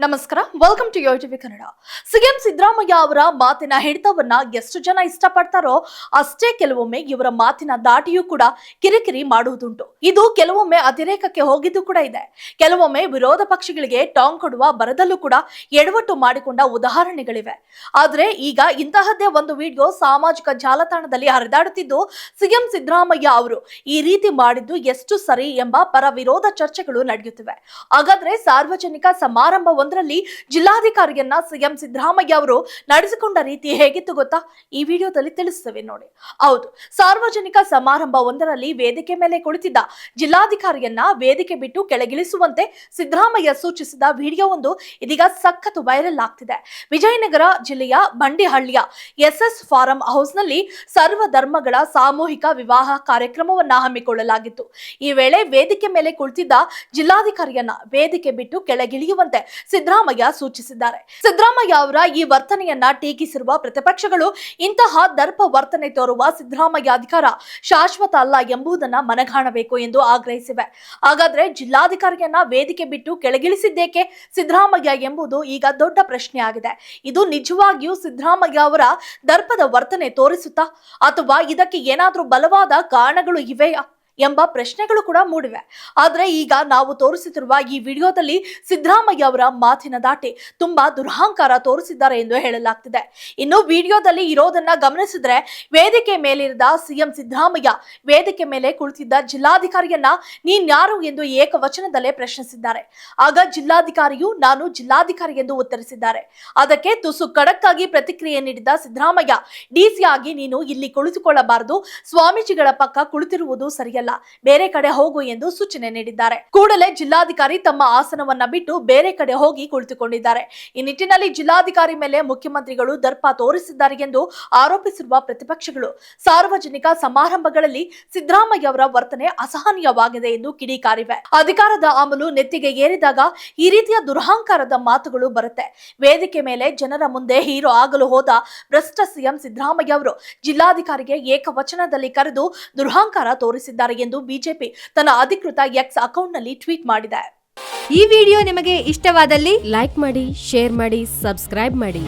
ನಮಸ್ಕಾರ welcome to TV Kannada CM Siddaramaiah ಅವರ ಮಾತಿನ ಹಿಡಿತವನ್ನ ಎಷ್ಟು ಜನ ಇಷ್ಟಪಡ್ತಾರೋ ಅಷ್ಟೇ ಕೆಲವೊಮ್ಮೆ ಇವರ ಮಾತಿನ ದಾಟಿಯೂ ಕೂಡ ಕಿರಿಕಿರಿ ಮಾಡುವುದುಂಟು. ಇದು ಕೆಲವೊಮ್ಮೆ ಅತಿರೇಕಕ್ಕೆ ಹೋಗಿದ್ದು ಕೂಡ ಇದೆ. ಕೆಲವೊಮ್ಮೆ ವಿರೋಧ ಪಕ್ಷಗಳಿಗೆ ಟಾಂಗ್ ಕೊಡುವ ಬರದಲ್ಲೂ ಕೂಡ ಎಡವಟ್ಟು ಮಾಡಿಕೊಂಡ ಉದಾಹರಣೆಗಳಿವೆ. ಆದರೆ ಈಗ ಇಂತಹದ್ದೇ ಒಂದು ವಿಡಿಯೋ ಸಾಮಾಜಿಕ ಜಾಲತಾಣದಲ್ಲಿ ಹರಿದಾಡುತ್ತಿದ್ದು ಸಿಎಂ ಸಿದ್ದರಾಮಯ್ಯ ಅವರು. ಈ ರೀತಿ ಮಾಡಿದ್ದು ಎಷ್ಟು ಸರಿ ಎಂಬ ಪರ ವಿರೋಧ ಚರ್ಚೆಗಳು ನಡೆಯುತ್ತಿವೆ. ಹಾಗಾದ್ರೆ ಸಾರ್ವಜನಿಕ ಸಮಾರಂಭವೊಂದರಲ್ಲಿ ಜಿಲ್ಲಾಧಿಕಾರಿಯನ್ನ ಸಿಎಂ ಸಿದ್ದರಾಮಯ್ಯ ಅವರು ನಡೆಸಿಕೊಂಡ ರೀತಿ ಹೇಗಿತ್ತು ಗೊತ್ತಾ? ಈ ವಿಡಿಯೋದಲ್ಲಿ ತಿಳಿಸ್ತೇವೆ ನೋಡಿ. ಹೌದು, ಸಾರ್ವಜನಿಕ ಸಮಾರಂಭ ಒಂದರಲ್ಲಿ ವೇದಿಕೆ ಮೇಲೆ ಕುಳಿತಿದ್ದ ಜಿಲ್ಲಾಧಿಕಾರಿಯನ್ನ ವೇದಿಕೆ ಬಿಟ್ಟು ಕೆಳಗಿಳಿಸುವಂತೆ ಸಿದ್ದರಾಮಯ್ಯ ಸೂಚಿಸಿದ ವಿಡಿಯೋ ಒಂದು ಇದೀಗ ಸಖತ್ ವೈರಲ್ ಆಗ್ತಿದೆ. ವಿಜಯನಗರ ಜಿಲ್ಲೆಯ ಬಂಡಿಹಳ್ಳಿಯ ಎಸ್ಎಸ್ ಫಾರಂ ಹೌಸ್ನಲ್ಲಿ ಸರ್ವ ಧರ್ಮಗಳ ಸಾಮೂಹಿಕ ವಿವಾಹ ಕಾರ್ಯಕ್ರಮವನ್ನ ಹಮ್ಮಿಕೊಳ್ಳಲಾಗಿತ್ತು. ಈ ವೇಳೆ ವೇದಿಕೆ ಮೇಲೆ ಕುಳಿತಿದ್ದ ಜಿಲ್ಲಾಧಿಕಾರಿಯನ್ನ ವೇದಿಕೆ ಬಿಟ್ಟು ಕೆಳಗಿಳಿಯುವಂತೆ ಸಿದ್ದರಾಮಯ್ಯ ಸೂಚಿಸಿದ್ದಾರೆ. ಸಿದ್ದರಾಮಯ್ಯ ಅವರ ಈ ವರ್ತನೆಯನ್ನ ಟೀಕಿಸಿರುವ ಪ್ರತಿಪಕ್ಷಗಳು ಇಂತಹ ದರ್ಪ ವರ್ತನೆ ತೋರುವ ಸಿದ್ದರಾಮಯ್ಯ ಅಧಿಕಾರ ಶಾಶ್ವತ ಅಲ್ಲ ಎಂಬುದನ್ನ ಮನಗಾಣಬೇಕು ಎಂದು ಆಗ್ರಹಿಸಿವೆ. ಹಾಗಾದ್ರೆ ಜಿಲ್ಲಾಧಿಕಾರಿಯನ್ನ ವೇದಿಕೆ ಬಿಟ್ಟು ಕೆಳಗಿಳಿಸಿದ್ದೇಕೆ ಸಿದ್ದರಾಮಯ್ಯ ಎಂಬುದು ಈಗ ದೊಡ್ಡ ಪ್ರಶ್ನೆ ಆಗಿದೆ. ಇದು ನಿಜವಾಗಿಯೂ ಸಿದ್ದರಾಮಯ್ಯ ಅವರ ದರ್ಪದ ವರ್ತನೆ ತೋರಿಸುತ್ತಾ ಅಥವಾ ಇದಕ್ಕೆ ಏನಾದರೂ ಬಲವಾದ ಕಾರಣಗಳು ಇವೆಯಾ? ಎಂಬ ಪ್ರಶ್ನೆಗಳು ಕೂಡ ಮೂಡಿವೆ. ಆದರೆ ಈಗ ನಾವು ತೋರಿಸುತ್ತಿರುವ ಈ ವಿಡಿಯೋದಲ್ಲಿ ಸಿದ್ದರಾಮಯ್ಯ ಅವರ ಮಾತಿನ ದಾಟಿ ತುಂಬಾ ದುರಹಂಕಾರ ತೋರಿಸಿದ್ದಾರೆ ಎಂದು ಹೇಳಲಾಗ್ತಿದೆ. ಇನ್ನು ವಿಡಿಯೋದಲ್ಲಿ ಇರೋದನ್ನ ಗಮನಿಸಿದ್ರೆ ವೇದಿಕೆ ಮೇಲಿರದ ಸಿಎಂ ಸಿದ್ದರಾಮಯ್ಯ ವೇದಿಕೆ ಮೇಲೆ ಕುಳಿತಿದ್ದ ಜಿಲ್ಲಾಧಿಕಾರಿಯನ್ನ ನೀನ್ಯಾರು ಎಂದು ಏಕವಚನದಲ್ಲೇ ಪ್ರಶ್ನಿಸಿದ್ದಾರೆ. ಆಗ ಜಿಲ್ಲಾಧಿಕಾರಿಯು ನಾನು ಜಿಲ್ಲಾಧಿಕಾರಿ ಎಂದು ಉತ್ತರಿಸಿದ್ದಾರೆ. ಅದಕ್ಕೆ ತುಸು ಖಡಕ್ಕಾಗಿ ಪ್ರತಿಕ್ರಿಯೆ ನೀಡಿದ ಸಿದ್ದರಾಮಯ್ಯ ಡಿಸಿ ಆಗಿ ನೀನು ಇಲ್ಲಿ ಕುಳಿತುಕೊಳ್ಳಬಾರದು. ಸ್ವಾಮೀಜಿಗಳ ಪಕ್ಕ ಕುಳಿತಿರುವುದು ಸರಿಯಲ್ಲ. ಬೇರೆ ಕಡೆ ಹೋಗು ಎಂದು ಸೂಚನೆ ನೀಡಿದ್ದಾರೆ. ಕೂಡಲೇ ಜಿಲ್ಲಾಧಿಕಾರಿ ತಮ್ಮ ಆಸನವನ್ನ ಬಿಟ್ಟು ಬೇರೆ ಕಡೆ ಹೋಗಿ ಕುಳಿತುಕೊಂಡಿದ್ದಾರೆ. ಈ ನಿಟ್ಟಿನಲ್ಲಿ ಜಿಲ್ಲಾಧಿಕಾರಿ ಮೇಲೆ ಮುಖ್ಯಮಂತ್ರಿಗಳು ದರ್ಪ ತೋರಿಸಿದ್ದಾರೆ ಎಂದು ಆರೋಪಿಸಿರುವ ಪ್ರತಿಪಕ್ಷಗಳು. ಸಾರ್ವಜನಿಕ ಸಮಾರಂಭಗಳಲ್ಲಿ ಸಿದ್ದರಾಮಯ್ಯ ಅವರ ವರ್ತನೆ ಅಸಹನೀಯವಾಗಿದೆ ಎಂದು ಕಿಡಿಕಾರಿವೆ. ಅಧಿಕಾರದ ಆಮಲು ನೆತ್ತಿಗೆ ಏರಿದಾಗ ಈ ರೀತಿಯ ದುರಹಂಕಾರದ ಮಾತುಗಳು ಬರುತ್ತೆ. ವೇದಿಕೆ ಮೇಲೆ ಜನರ ಮುಂದೆ ಹೀರೋ ಆಗಲು ಹೋದ ಭ್ರಷ್ಟ ಸಿಎಂ ಸಿದ್ದರಾಮಯ್ಯ ಅವರು ಜಿಲ್ಲಾಧಿಕಾರಿಗೆ ಏಕವಚನದಲ್ಲಿ ಕರೆದು ದುರಹಂಕಾರ ತೋರಿಸಿದ್ದಾರೆ ಎಂದು ಬಿಜೆಪಿ ತನ್ನ ಅಧಿಕೃತ ಎಕ್ಸ್ ಅಕೌಂಟ್ನಲ್ಲಿ ಟ್ವೀಟ್ ಮಾಡಿದೆ. ಈ ವಿಡಿಯೋ ನಿಮಗೆ ಇಷ್ಟವಾದಲ್ಲಿ ಲೈಕ್ ಮಾಡಿ, ಶೇರ್ ಮಾಡಿ, ಸಬ್ಸ್ಕ್ರೈಬ್ ಮಾಡಿ.